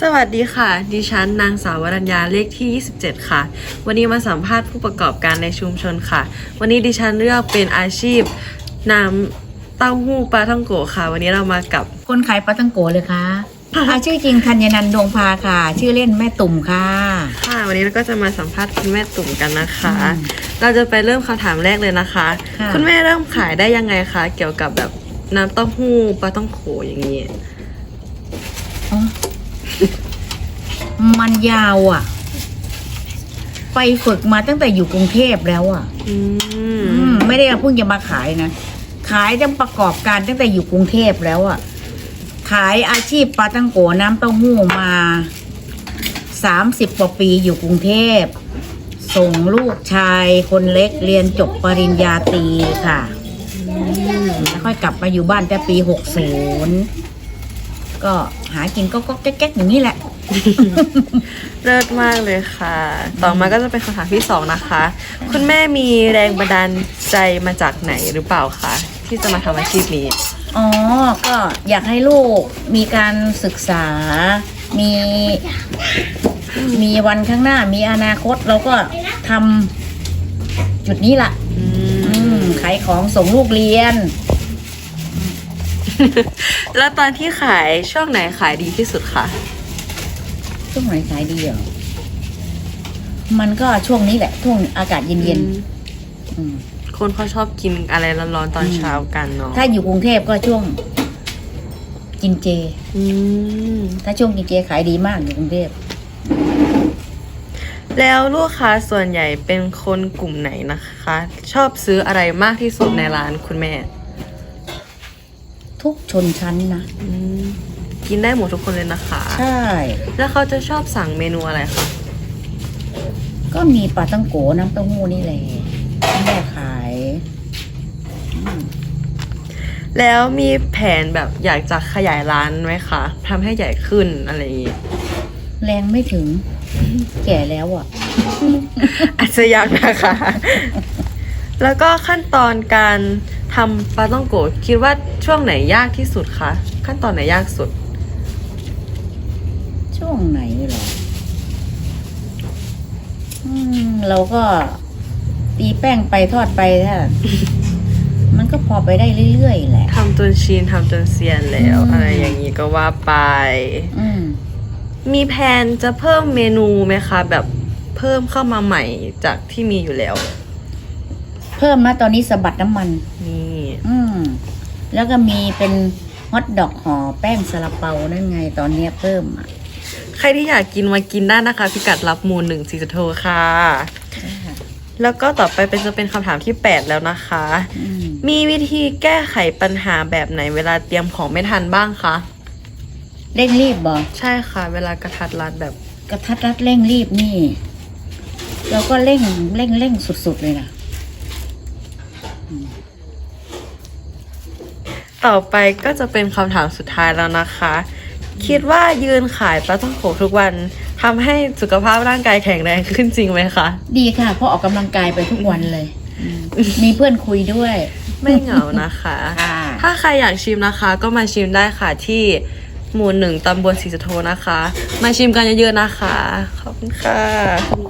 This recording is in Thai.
สวัสดีค่ะ ดิฉันนางสาววรัญญาเลขที่ 27 ค่ะ วันนี้มาสัมภาษณ์ผู้ประกอบการในชุมชนค่ะ วันนี้ดิฉันเลือกเป็นอาชีพน้ำเต้าหู้ปลาท่องโกะค่ะ วันนี้เรามากับคนขายปลาตังโกเลยคะอาชื่อจริงธัญนันท์ดวงพาค่ะ ชื่อเล่นแม่ตุ่มค่ะ ค่ะ วันนี้เราก็จะมาสัมภาษณ์คุณแม่ตุ่มกันนะคะ อืมเราจะไปเริ่มคำถามแรกเลยนะคะ ค่ะ คุณแม่เริ่มขายได้ยังไงคะเกี่ยวกับแบบน้ำเต้าหู้ปลาท่องโกะอย่างนี้ อ๋อ มันยาวอะ ไปฝึกมาตั้งแต่อยู่กรุงเทพแล้วอะ อืม อืม ไม่ได้เพิ่งจะมาขายนะ ขายตั้งประกอบการตั้งแต่อยู่กรุงเทพแล้วอะ ขายอาชีพปลาตังโกน้ำเต้าหู้มาสามสิบกว่าปีอยู่กรุงเทพ ส่งลูกชายคนเล็กเรียนจบปริญญาตรีค่ะ แล้วค่อยกลับมาอยู่บ้านแต่ปีหกศูนย์ก็หากินก็ก็แก๊กๆอย่างนี้แหละ เลิศมากเลยค่ะ ต่อมาก็จะเป็นคำถามที่สองนะคะ คุณแม่มีแรงบันดาลใจมาจากไหนหรือเปล่าคะที่จะมาทำอาชีพนี้ อ๋อ ก็อยากให้ลูกมีการศึกษา มี มีวันข้างหน้า มีอนาคตเราก็ทำจุดนี้ล่ะอือืมมขายของส่งลูกเรียน แล้วตอนที่ขายช่วงไหนขายดีที่สุดคะ ช่วงไหนขายดีเหรอ มันก็ช่วงนี้แหละ ช่วงอากาศเย็นอืมๆอืม คนเขาชอบกินอะไรร้อนๆตอนอืม เช้ากันเนาะถ้าอยู่กรุงเทพก็ช่วง กินเจ อืมถ้าช่วงกินเจขายดีมากอยู่กรุงเทพแล้วลูกค้าส่วนใหญ่เป็นคนกลุ่มไหนนะคะ ชอบซื้ออะไรมากที่สุดในร้านคุณแม่ทุกชนชั้นนะอืม กินได้หมดทุกคนเลยนะคะ ใช่ แล้วเขาจะชอบสั่งเมนูอะไรคะ ก็มีปลาตังโกน้ำเต้าหู้นี่แหละที่แม่ขายอืมแล้วมีแผนแบบอยากจะขยายร้านไหมคะทำให้ใหญ่ขึ้นอะไรอย่างงี้ แรงไม่ถึง แก่แล้วอะ อาจจะยากนะคะ แล้วก็ขั้นตอนการทำปลาต้องโกะคิดว่าช่วงไหนยากที่สุดคะ ขั้นตอนไหนยากสุด ช่วงไหนเหรออืม เราก็ตีแป้งไปทอดไปถ้ามันก็พอไปได้เรื่อยๆแหละ ทำจนชินทำจนเซียนแล้ว อืม อะไรอย่างนี้ก็ว่าไป อืม มีแผนจะเพิ่มเมนูไหมคะ แบบเพิ่มเข้ามาใหม่จากที่มีอยู่แล้ว เพิ่มมาตอนนี้สะบัดน้ำมัน นี่ อืม แล้วก็มีเป็นฮอทดอกห่อแป้งซาลาเปานั่นไงตอนเนี้ยเพิ่มอะ ใครที่อยากกินมากินได้นะคะพิกัดรับมูลหนึ่งสี่จุดโทรค่ะ แล้วก็ต่อไปเป็นจะเป็นคำถามที่ 8 แล้วนะคะอืมมีวิธีแก้ไขปัญหาแบบไหนเวลาเตรียมของไม่ทันบ้างคะเร่งรีบบ่ใช่ค่ะ เวลากระทัดรัดแบบกระทัดรัดเร่งรีบนี่ เราก็เร่งเร่งเร่งสุดๆเลยนะต่อไปก็จะเป็นคำถามสุดท้ายแล้วนะคะ คิดว่ายืนขายปลาท่องโขทุกวันทำให้สุขภาพร่างกายแข็งแรงขึ้นจริงไหมคะ ดีค่ะ เพราะออกกำลังกายไปทุกวันเลย มีเพื่อนคุยด้วย ไม่เหงานะคะ ค่ะ ถ้าใครอยากชิมนะคะ ก็มาชิมได้ค่ะที่หมู่หนึ่งตำบลศรีสะโทนะคะ มาชิมกันเยอะๆนะคะ ขอบคุณค่ะ